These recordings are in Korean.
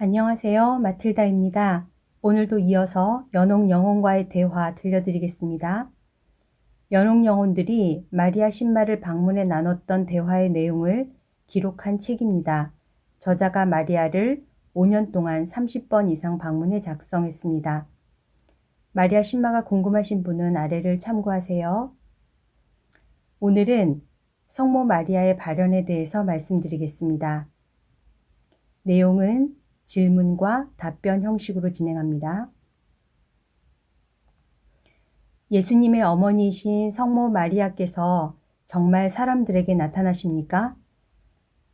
안녕하세요. 마틸다입니다. 오늘도 이어서 연옥 영혼과의 대화 들려드리겠습니다. 연옥 영혼들이 마리아 신마를 방문해 나눴던 대화의 내용을 기록한 책입니다. 저자가 마리아를 5년 동안 30번 이상 방문해 작성했습니다. 마리아 신마가 궁금하신 분은 아래를 참고하세요. 오늘은 성모 마리아의 발현에 대해서 말씀드리겠습니다. 내용은 질문과 답변 형식으로 진행합니다. 예수님의 어머니이신 성모 마리아께서 정말 사람들에게 나타나십니까?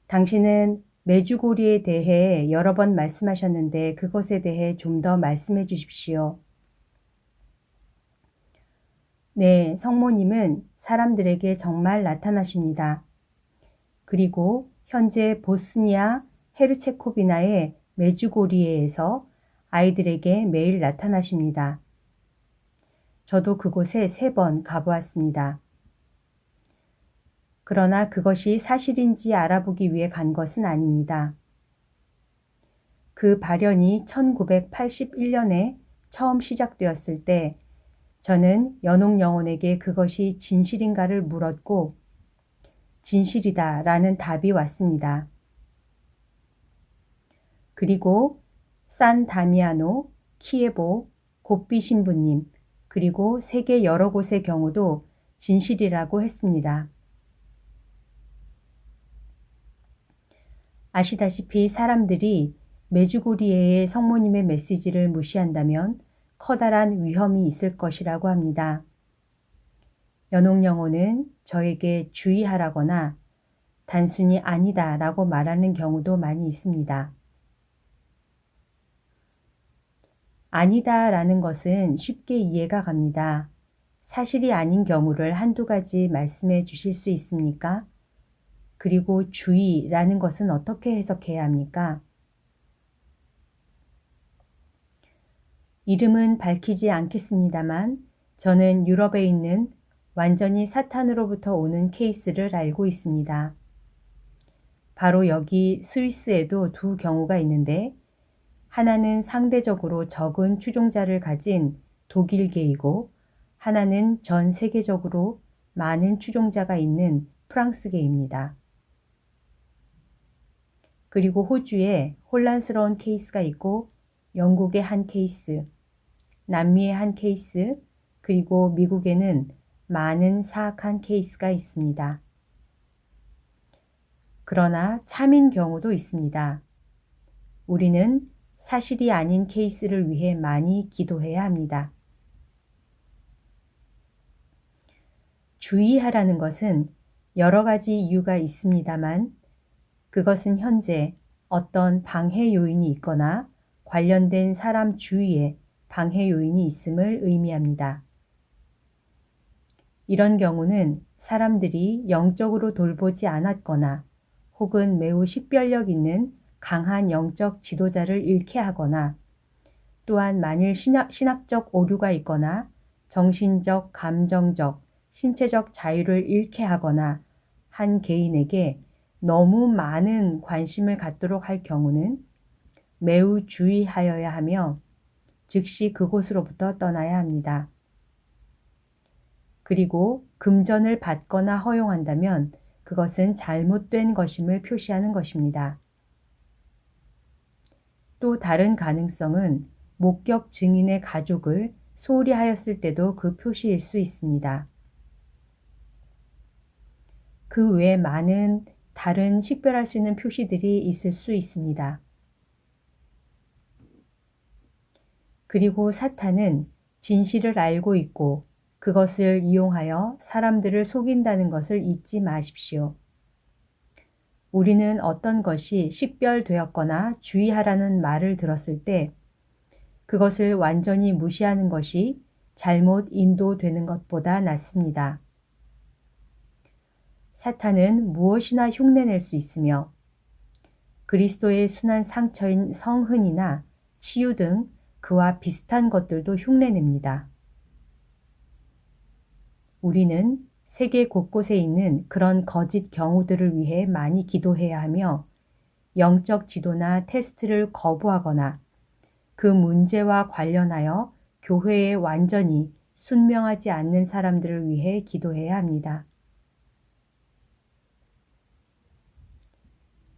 당신은 메주고리에 대해 여러 번 말씀하셨는데 그것에 대해 좀 더 말씀해 주십시오. 네, 성모님은 사람들에게 정말 나타나십니다. 그리고 현재 보스니아 헤르체코비나의 메주고리에에서 아이들에게 매일 나타나십니다. 저도 그곳에 세 번 가보았습니다. 그러나 그것이 사실인지 알아보기 위해 간 것은 아닙니다. 그 발현이 1981년에 처음 시작되었을 때 저는 연옥 영혼에게 그것이 진실인가를 물었고 진실이다 라는 답이 왔습니다. 그리고 산 다미아노, 키에보, 고삐 신부님, 그리고 세계 여러 곳의 경우도 진실이라고 했습니다. 아시다시피 사람들이 메주고리에의 성모님의 메시지를 무시한다면 커다란 위험이 있을 것이라고 합니다. 연옥영혼은 저에게 주의하라거나 단순히 아니다 라고 말하는 경우도 많이 있습니다. 아니다 라는 것은 쉽게 이해가 갑니다. 사실이 아닌 경우를 한두 가지 말씀해 주실 수 있습니까? 그리고 주의라는 것은 어떻게 해석해야 합니까? 이름은 밝히지 않겠습니다만 저는 유럽에 있는 완전히 사탄으로부터 오는 케이스를 알고 있습니다. 바로 여기 스위스에도 두 경우가 있는데 하나는 상대적으로 적은 추종자를 가진 독일계이고 하나는 전 세계적으로 많은 추종자가 있는 프랑스계입니다. 그리고 호주에 혼란스러운 케이스가 있고 영국의 한 케이스, 남미의 한 케이스, 그리고 미국에는 많은 사악한 케이스가 있습니다. 그러나 참인 경우도 있습니다. 우리는 사실이 아닌 케이스를 위해 많이 기도해야 합니다. 주의하라는 것은 여러 가지 이유가 있습니다만 그것은 현재 어떤 방해 요인이 있거나 관련된 사람 주위에 방해 요인이 있음을 의미합니다. 이런 경우는 사람들이 영적으로 돌보지 않았거나 혹은 매우 식별력 있는 강한 영적 지도자를 잃게 하거나 또한 만일 신학, 신학적 오류가 있거나 정신적, 감정적, 신체적 자유를 잃게 하거나 한 개인에게 너무 많은 관심을 갖도록 할 경우는 매우 주의하여야 하며 즉시 그곳으로부터 떠나야 합니다. 그리고 금전을 받거나 허용한다면 그것은 잘못된 것임을 표시하는 것입니다. 또 다른 가능성은 목격 증인의 가족을 소홀히 하였을 때도 그 표시일 수 있습니다. 그 외에 많은 다른 식별할 수 있는 표시들이 있을 수 있습니다. 그리고 사탄은 진실을 알고 있고 그것을 이용하여 사람들을 속인다는 것을 잊지 마십시오. 우리는 어떤 것이 식별되었거나 주의하라는 말을 들었을 때 그것을 완전히 무시하는 것이 잘못 인도되는 것보다 낫습니다. 사탄은 무엇이나 흉내낼 수 있으며 그리스도의 순한 상처인 성흔이나 치유 등 그와 비슷한 것들도 흉내냅니다. 우리는 세계 곳곳에 있는 그런 거짓 경우들을 위해 많이 기도해야 하며 영적 지도나 테스트를 거부하거나 그 문제와 관련하여 교회에 완전히 순명하지 않는 사람들을 위해 기도해야 합니다.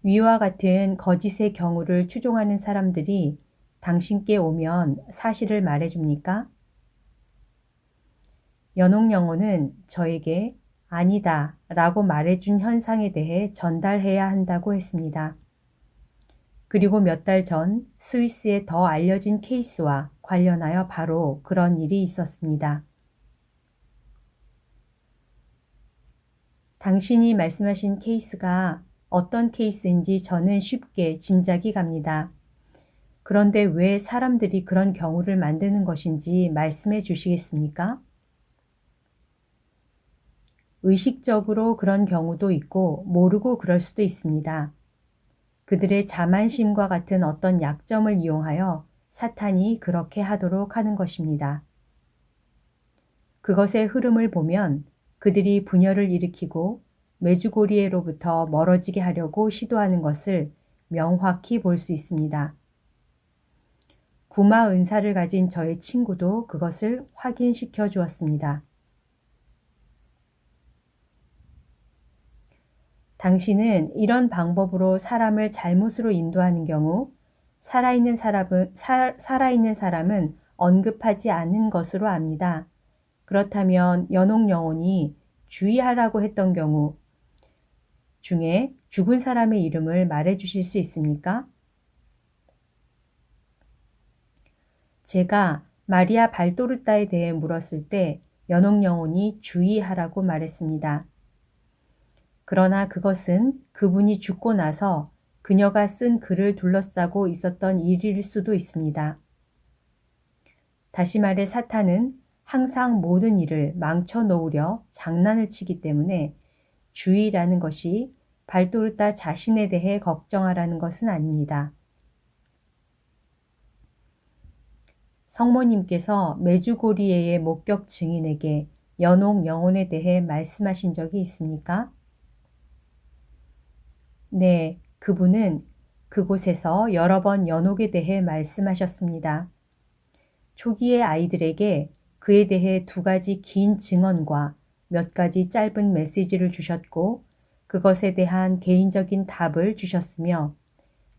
위와 같은 거짓의 경우를 추종하는 사람들이 당신께 오면 사실을 말해줍니까? 연옥 영혼은 저에게 아니다 라고 말해준 현상에 대해 전달해야 한다고 했습니다. 그리고 몇 달 전 스위스에 더 알려진 케이스와 관련하여 바로 그런 일이 있었습니다. 당신이 말씀하신 케이스가 어떤 케이스인지 저는 쉽게 짐작이 갑니다. 그런데 왜 사람들이 그런 경우를 만드는 것인지 말씀해 주시겠습니까? 의식적으로 그런 경우도 있고 모르고 그럴 수도 있습니다. 그들의 자만심과 같은 어떤 약점을 이용하여 사탄이 그렇게 하도록 하는 것입니다. 그것의 흐름을 보면 그들이 분열을 일으키고 메주고리에로부터 멀어지게 하려고 시도하는 것을 명확히 볼 수 있습니다. 구마 은사를 가진 저의 친구도 그것을 확인시켜 주었습니다. 당신은 이런 방법으로 사람을 잘못으로 인도하는 경우 살아있는 사람은, 사, 살아있는 사람은 언급하지 않는 것으로 압니다. 그렇다면 연옥 영혼이 주의하라고 했던 경우 중에 죽은 사람의 이름을 말해 주실 수 있습니까? 제가 마리아 발도르타에 대해 물었을 때 연옥 영혼이 주의하라고 말했습니다. 그러나 그것은 그분이 죽고 나서 그녀가 쓴 글을 둘러싸고 있었던 일일 수도 있습니다. 다시 말해 사탄은 항상 모든 일을 망쳐 놓으려 장난을 치기 때문에 주의라는 것이 발도르타 자신에 대해 걱정하라는 것은 아닙니다. 성모님께서 메주고리에의 목격 증인에게 연옥 영혼에 대해 말씀하신 적이 있습니까? 네, 그분은 그곳에서 여러 번 연옥에 대해 말씀하셨습니다. 초기의 아이들에게 그에 대해 두 가지 긴 증언과 몇 가지 짧은 메시지를 주셨고 그것에 대한 개인적인 답을 주셨으며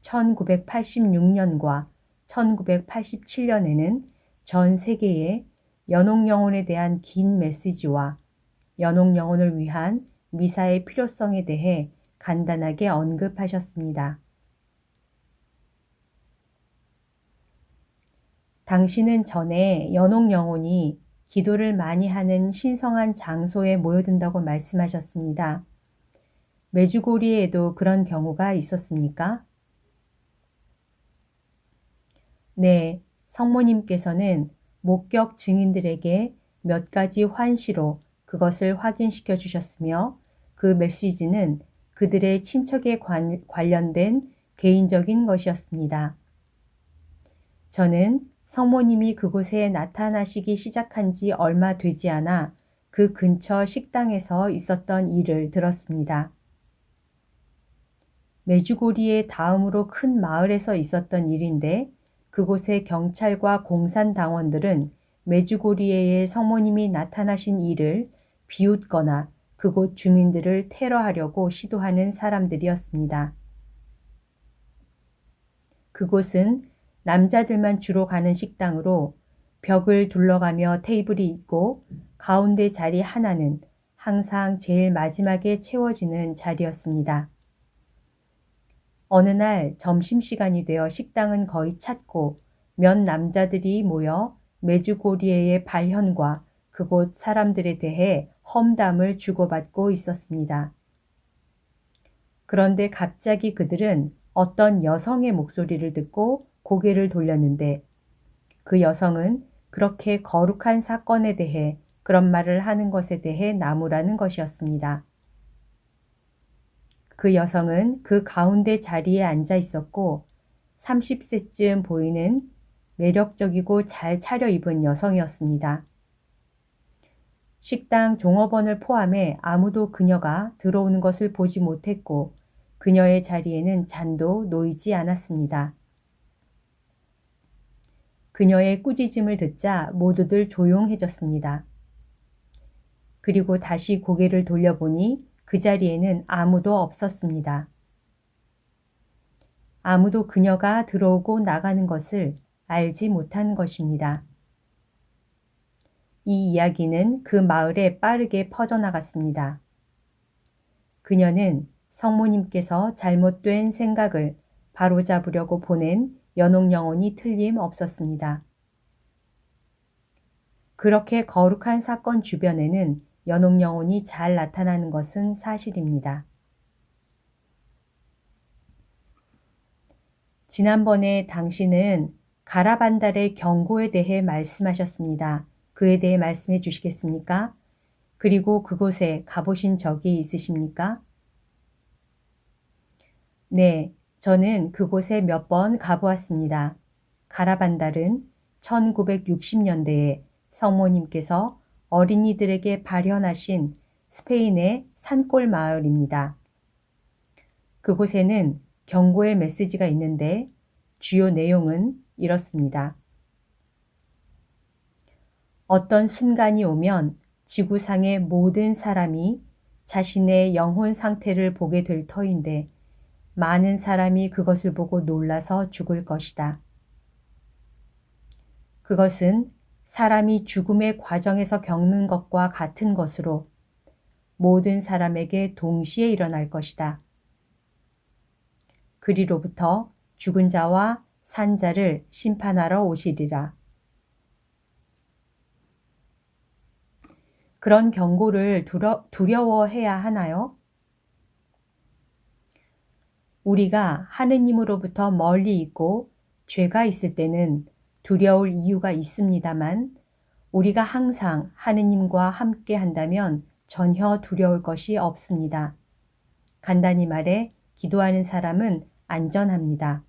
1986년과 1987년에는 전 세계에 연옥 영혼에 대한 긴 메시지와 연옥 영혼을 위한 미사의 필요성에 대해 간단하게 언급하셨습니다. 당신은 전에 연옥 영혼이 기도를 많이 하는 신성한 장소에 모여든다고 말씀하셨습니다. 메주고리에도 그런 경우가 있었습니까? 네, 성모님께서는 목격 증인들에게 몇 가지 환시로 그것을 확인시켜 주셨으며 그 메시지는 그들의 친척에 관, 관련된 개인적인 것이었습니다. 저는 성모님이 그곳에 나타나시기 시작한 지 얼마 되지 않아 그 근처 식당에서 있었던 일을 들었습니다. 메주고리의 다음으로 큰 마을에서 있었던 일인데 그곳의 경찰과 공산당원들은 메주고리에의 성모님이 나타나신 일을 비웃거나 그곳 주민들을 테러하려고 시도하는 사람들이었습니다. 그곳은 남자들만 주로 가는 식당으로 벽을 둘러가며 테이블이 있고 가운데 자리 하나는 항상 제일 마지막에 채워지는 자리였습니다. 어느 날 점심시간이 되어 식당은 거의 찼고 몇 남자들이 모여 메주고리에의 발현과 그곳 사람들에 대해 험담을 주고받고 있었습니다. 그런데 갑자기 그들은 어떤 여성의 목소리를 듣고 고개를 돌렸는데 그 여성은 그렇게 거룩한 사건에 대해 그런 말을 하는 것에 대해 나무라는 것이었습니다. 그 여성은 그 가운데 자리에 앉아 있었고 30세쯤 보이는 매력적이고 잘 차려입은 여성이었습니다. 식당 종업원을 포함해 아무도 그녀가 들어오는 것을 보지 못했고 그녀의 자리에는 잔도 놓이지 않았습니다. 그녀의 꾸짖음을 듣자 모두들 조용해졌습니다. 그리고 다시 고개를 돌려보니 그 자리에는 아무도 없었습니다. 아무도 그녀가 들어오고 나가는 것을 알지 못한 것입니다. 이 이야기는 그 마을에 빠르게 퍼져나갔습니다. 그녀는 성모님께서 잘못된 생각을 바로잡으려고 보낸 연옥 영혼이 틀림없었습니다. 그렇게 거룩한 사건 주변에는 연옥 영혼이 잘 나타나는 것은 사실입니다. 지난번에 당신은 가라반달의 경고에 대해 말씀하셨습니다. 그에 대해 말씀해 주시겠습니까? 그리고 그곳에 가보신 적이 있으십니까? 네, 저는 그곳에 몇 번 가보았습니다. 가라반달은 1960년대에 성모님께서 어린이들에게 발현하신 스페인의 산골 마을입니다. 그곳에는 경고의 메시지가 있는데 주요 내용은 이렇습니다. 어떤 순간이 오면 지구상의 모든 사람이 자신의 영혼 상태를 보게 될 터인데 많은 사람이 그것을 보고 놀라서 죽을 것이다. 그것은 사람이 죽음의 과정에서 겪는 것과 같은 것으로 모든 사람에게 동시에 일어날 것이다. 그리로부터 죽은 자와 산 자를 심판하러 오시리라. 그런 경고를 두려, 두려워해야 하나요? 우리가 하느님으로부터 멀리 있고 죄가 있을 때는 두려울 이유가 있습니다만 우리가 항상 하느님과 함께 한다면 전혀 두려울 것이 없습니다. 간단히 말해 기도하는 사람은 안전합니다.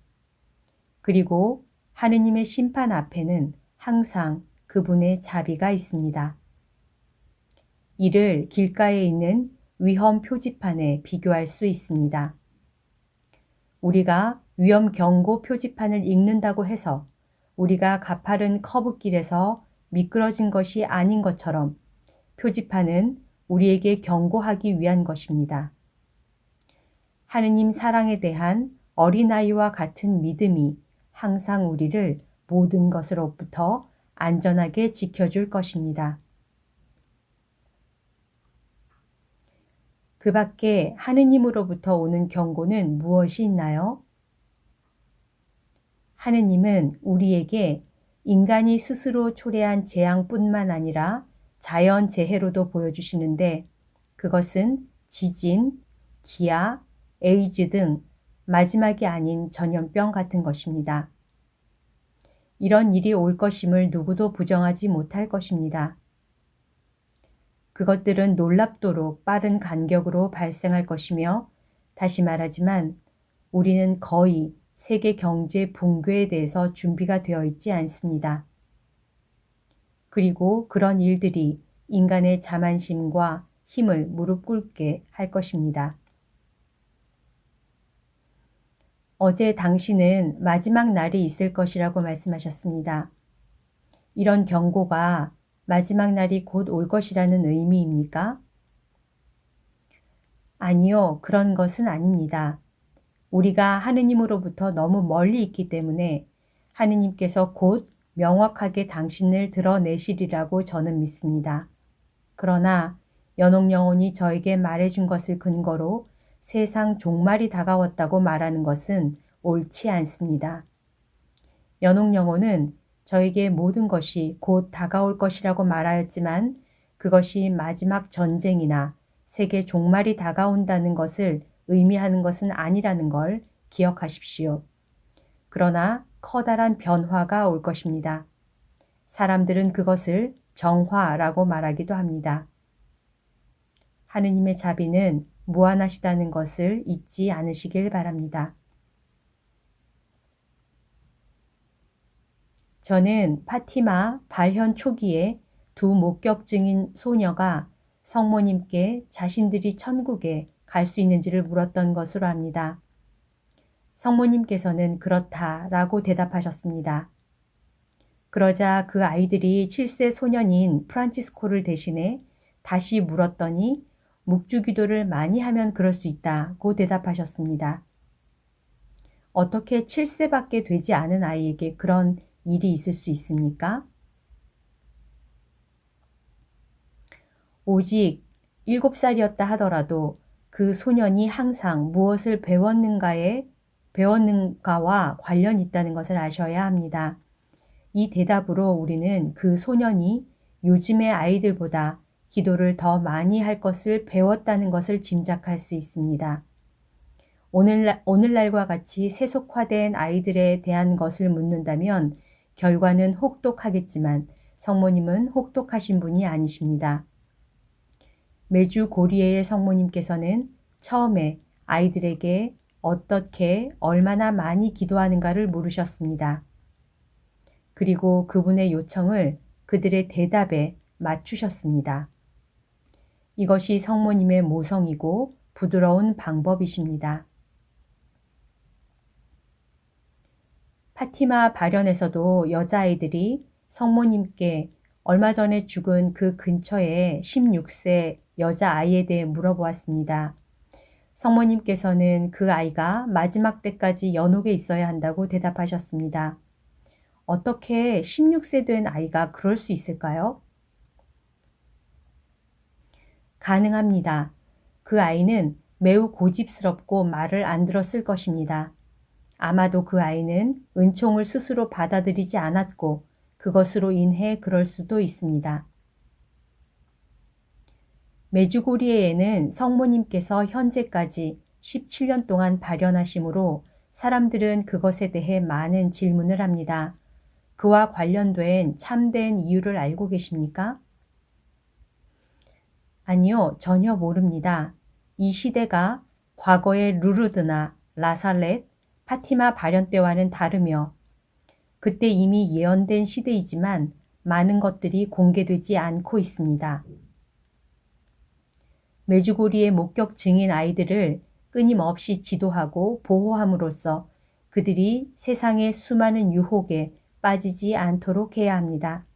그리고 하느님의 심판 앞에는 항상 그분의 자비가 있습니다. 이를 길가에 있는 위험 표지판에 비교할 수 있습니다. 우리가 위험 경고 표지판을 읽는다고 해서 우리가 가파른 커브길에서 미끄러진 것이 아닌 것처럼 표지판은 우리에게 경고하기 위한 것입니다. 하느님 사랑에 대한 어린아이와 같은 믿음이 항상 우리를 모든 것으로부터 안전하게 지켜줄 것입니다. 그 밖에 하느님으로부터 오는 경고는 무엇이 있나요? 하느님은 우리에게 인간이 스스로 초래한 재앙뿐만 아니라 자연 재해로도 보여주시는데 그것은 지진, 기아, 에이즈 등 마지막이 아닌 전염병 같은 것입니다. 이런 일이 올 것임을 누구도 부정하지 못할 것입니다. 그것들은 놀랍도록 빠른 간격으로 발생할 것이며 다시 말하지만 우리는 거의 세계 경제 붕괴에 대해서 준비가 되어 있지 않습니다. 그리고 그런 일들이 인간의 자만심과 힘을 무릎 꿇게 할 것입니다. 어제 당신은 마지막 날이 있을 것이라고 말씀하셨습니다. 이런 경고가 마지막 날이 곧 올 것이라는 의미입니까? 아니요, 그런 것은 아닙니다. 우리가 하느님으로부터 너무 멀리 있기 때문에 하느님께서 곧 명확하게 당신을 드러내시리라고 저는 믿습니다. 그러나 연옥 영혼이 저에게 말해준 것을 근거로 세상 종말이 다가왔다고 말하는 것은 옳지 않습니다. 연옥 영혼은 저에게 모든 것이 곧 다가올 것이라고 말하였지만 그것이 마지막 전쟁이나 세계 종말이 다가온다는 것을 의미하는 것은 아니라는 걸 기억하십시오. 그러나 커다란 변화가 올 것입니다. 사람들은 그것을 정화라고 말하기도 합니다. 하느님의 자비는 무한하시다는 것을 잊지 않으시길 바랍니다. 저는 파티마 발현 초기에 두 목격 증인 소녀가 성모님께 자신들이 천국에 갈 수 있는지를 물었던 것으로 합니다. 성모님께서는 그렇다라고 대답하셨습니다. 그러자 그 아이들이 7세 소년인 프란치스코를 대신해 다시 물었더니 묵주 기도를 많이 하면 그럴 수 있다고 대답하셨습니다. 어떻게 7세밖에 되지 않은 아이에게 그런 일이 있을 수 있습니까? 오직 7살이었다 하더라도 그 소년이 항상 무엇을 배웠는가에 배웠는가와 관련이 있다는 것을 아셔야 합니다. 이 대답으로 우리는 그 소년이 요즘의 아이들보다 기도를 더 많이 할 것을 배웠다는 것을 짐작할 수 있습니다. 오늘날, 오늘날과 같이 세속화된 아이들에 대한 것을 묻는다면 결과는 혹독하겠지만 성모님은 혹독하신 분이 아니십니다. 매주 고리에의 성모님께서는 처음에 아이들에게 어떻게 얼마나 많이 기도하는가를 물으셨습니다. 그리고 그분의 요청을 그들의 대답에 맞추셨습니다. 이것이 성모님의 모성이고 부드러운 방법이십니다. 파티마 발현에서도 여자아이들이 성모님께 얼마 전에 죽은 그 근처에 16세 여자아이에 대해 물어보았습니다. 성모님께서는 그 아이가 마지막 때까지 연옥에 있어야 한다고 대답하셨습니다. 어떻게 16세 된 아이가 그럴 수 있을까요? 가능합니다. 그 아이는 매우 고집스럽고 말을 안 들었을 것입니다. 아마도 그 아이는 은총을 스스로 받아들이지 않았고 그것으로 인해 그럴 수도 있습니다. 메주고리에에는 성모님께서 현재까지 17년 동안 발현하심으로 사람들은 그것에 대해 많은 질문을 합니다. 그와 관련된 참된 이유를 알고 계십니까? 아니요, 전혀 모릅니다. 이 시대가 과거의 루르드나 라살렛, 파티마 발현 때와는 다르며 그때 이미 예언된 시대이지만 많은 것들이 공개되지 않고 있습니다. 메주고리의 목격 증인 아이들을 끊임없이 지도하고 보호함으로써 그들이 세상의 수많은 유혹에 빠지지 않도록 해야 합니다.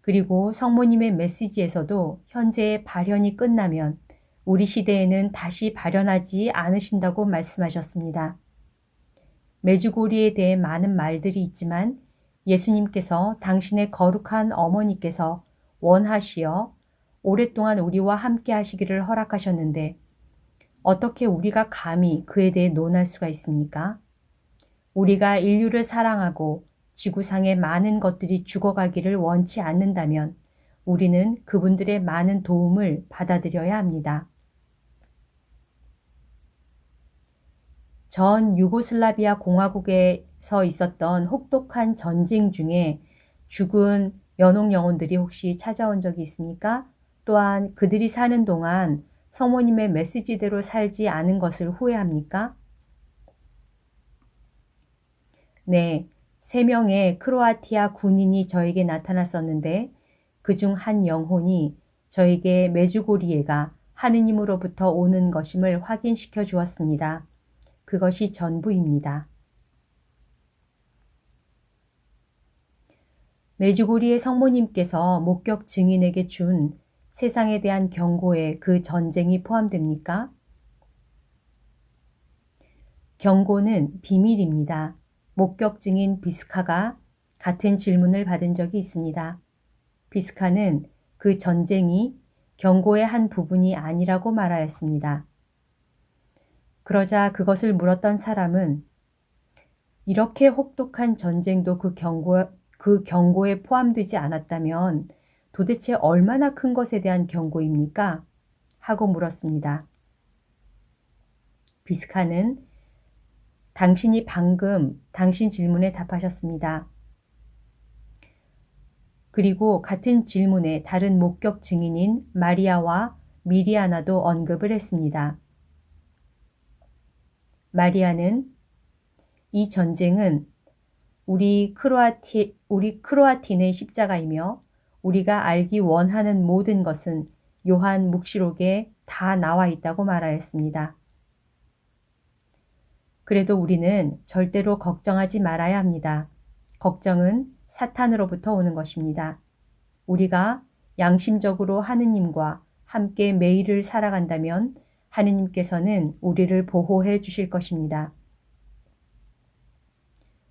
그리고 성모님의 메시지에서도 현재의 발현이 끝나면 우리 시대에는 다시 발현하지 않으신다고 말씀하셨습니다. 메주고리에 대해 많은 말들이 있지만 예수님께서 당신의 거룩한 어머니께서 원하시어 오랫동안 우리와 함께 하시기를 허락하셨는데 어떻게 우리가 감히 그에 대해 논할 수가 있습니까? 우리가 인류를 사랑하고 지구상의 많은 것들이 죽어가기를 원치 않는다면 우리는 그분들의 많은 도움을 받아들여야 합니다. 전 유고슬라비아 공화국에서 있었던 혹독한 전쟁 중에 죽은 연옥 영혼들이 혹시 찾아온 적이 있습니까? 또한 그들이 사는 동안 성모님의 메시지대로 살지 않은 것을 후회합니까? 네, 세 명의 크로아티아 군인이 저에게 나타났었는데 그 중 한 영혼이 저에게 메주고리에가 하느님으로부터 오는 것임을 확인시켜 주었습니다. 그것이 전부입니다. 메주고리의 성모님께서 목격 증인에게 준 세상에 대한 경고에 그 전쟁이 포함됩니까? 경고는 비밀입니다. 목격 증인 비스카가 같은 질문을 받은 적이 있습니다. 비스카는 그 전쟁이 경고의 한 부분이 아니라고 말하였습니다. 그러자 그것을 물었던 사람은 이렇게 혹독한 전쟁도 그 경고, 그 경고에 포함되지 않았다면 도대체 얼마나 큰 것에 대한 경고입니까? 하고 물었습니다. 비스카는 당신이 방금 당신 질문에 답하셨습니다. 그리고 같은 질문에 다른 목격 증인인 마리아와 미리아나도 언급을 했습니다. 마리아는 이 전쟁은 우리 크로아티, 우리 크로아틴의 십자가이며 우리가 알기 원하는 모든 것은 요한 묵시록에 다 나와 있다고 말하였습니다. 그래도 우리는 절대로 걱정하지 말아야 합니다. 걱정은 사탄으로부터 오는 것입니다. 우리가 양심적으로 하느님과 함께 매일을 살아간다면 하느님께서는 우리를 보호해 주실 것입니다.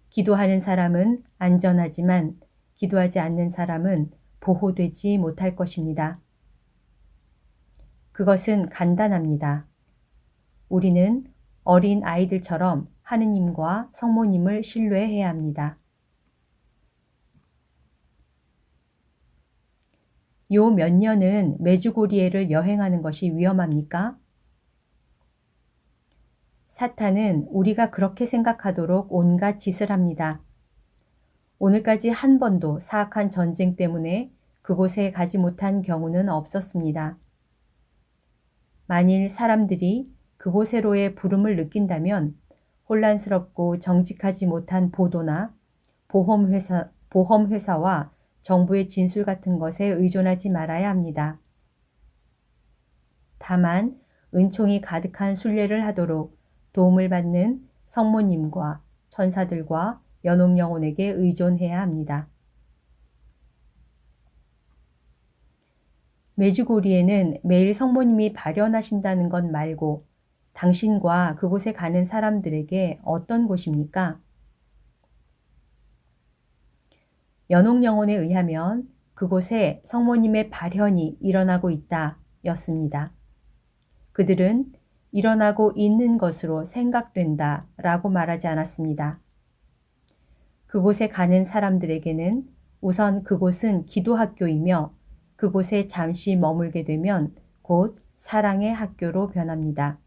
기도하는 사람은 안전하지만 기도하지 않는 사람은 보호되지 못할 것입니다. 그것은 간단합니다. 우리는 어린 아이들처럼 하느님과 성모님을 신뢰해야 합니다. 요 몇 년은 메주고리에를 여행하는 것이 위험합니까? 사탄은 우리가 그렇게 생각하도록 온갖 짓을 합니다. 오늘까지 한 번도 사악한 전쟁 때문에 그곳에 가지 못한 경우는 없었습니다. 만일 사람들이 그곳에로의 부름을 느낀다면 혼란스럽고 정직하지 못한 보도나 보험회사, 보험회사와 정부의 진술 같은 것에 의존하지 말아야 합니다. 다만 은총이 가득한 순례를 하도록 도움을 받는 성모님과 천사들과 연옥 영혼에게 의존해야 합니다. 메주고리에는 매일 성모님이 발현하신다는 것 말고 당신과 그곳에 가는 사람들에게 어떤 곳입니까? 연옥 영혼에 의하면 그곳에 성모님의 발현이 일어나고 있다 였습니다. 그들은 일어나고 있는 것으로 생각된다 라고 말하지 않았습니다. 그곳에 가는 사람들에게는 우선 그곳은 기도 학교이며 그곳에 잠시 머물게 되면 곧 사랑의 학교로 변합니다.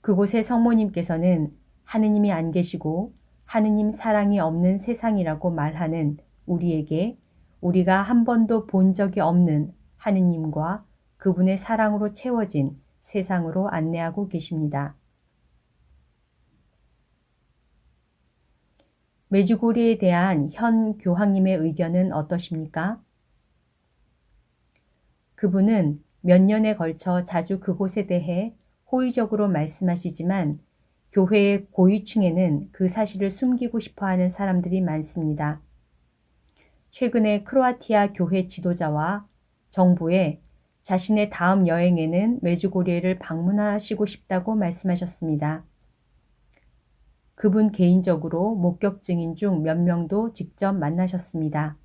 그곳의 성모님께서는 하느님이 안 계시고 하느님 사랑이 없는 세상이라고 말하는 우리에게 우리가 한 번도 본 적이 없는 하느님과 그분의 사랑으로 채워진 세상으로 안내하고 계십니다. 메주고리에 대한 현 교황님의 의견은 어떠십니까? 그분은 몇 년에 걸쳐 자주 그곳에 대해 호의적으로 말씀하시지만 교회의 고위층에는 그 사실을 숨기고 싶어 하는 사람들이 많습니다. 최근에 크로아티아 교회 지도자와 정부에 자신의 다음 여행에는 메주고리에를 방문하시고 싶다고 말씀하셨습니다. 그분 개인적으로 목격 증인 중 몇 명도 직접 만나셨습니다.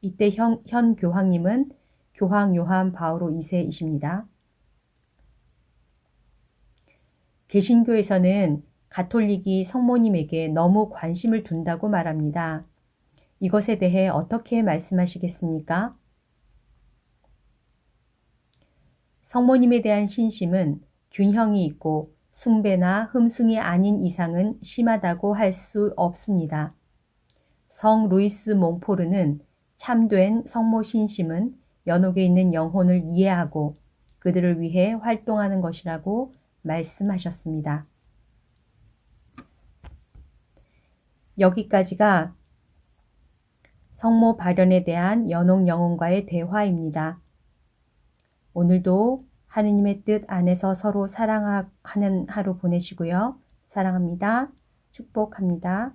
이때 현, 현 교황님은 교황 요한 바오로 2세이십니다. 개신교에서는 가톨릭이 성모님에게 너무 관심을 둔다고 말합니다. 이것에 대해 어떻게 말씀하시겠습니까? 성모님에 대한 신심은 균형이 있고 숭배나 흠숭이 아닌 이상은 심하다고 할 수 없습니다. 성 루이스 몽포르는 참된 성모 신심은 연옥에 있는 영혼을 이해하고 그들을 위해 활동하는 것이라고 말씀하셨습니다. 여기까지가 성모 발현에 대한 연옥 영혼과의 대화입니다. 오늘도 하느님의 뜻 안에서 서로 사랑하는 하루 보내시고요. 사랑합니다. 축복합니다.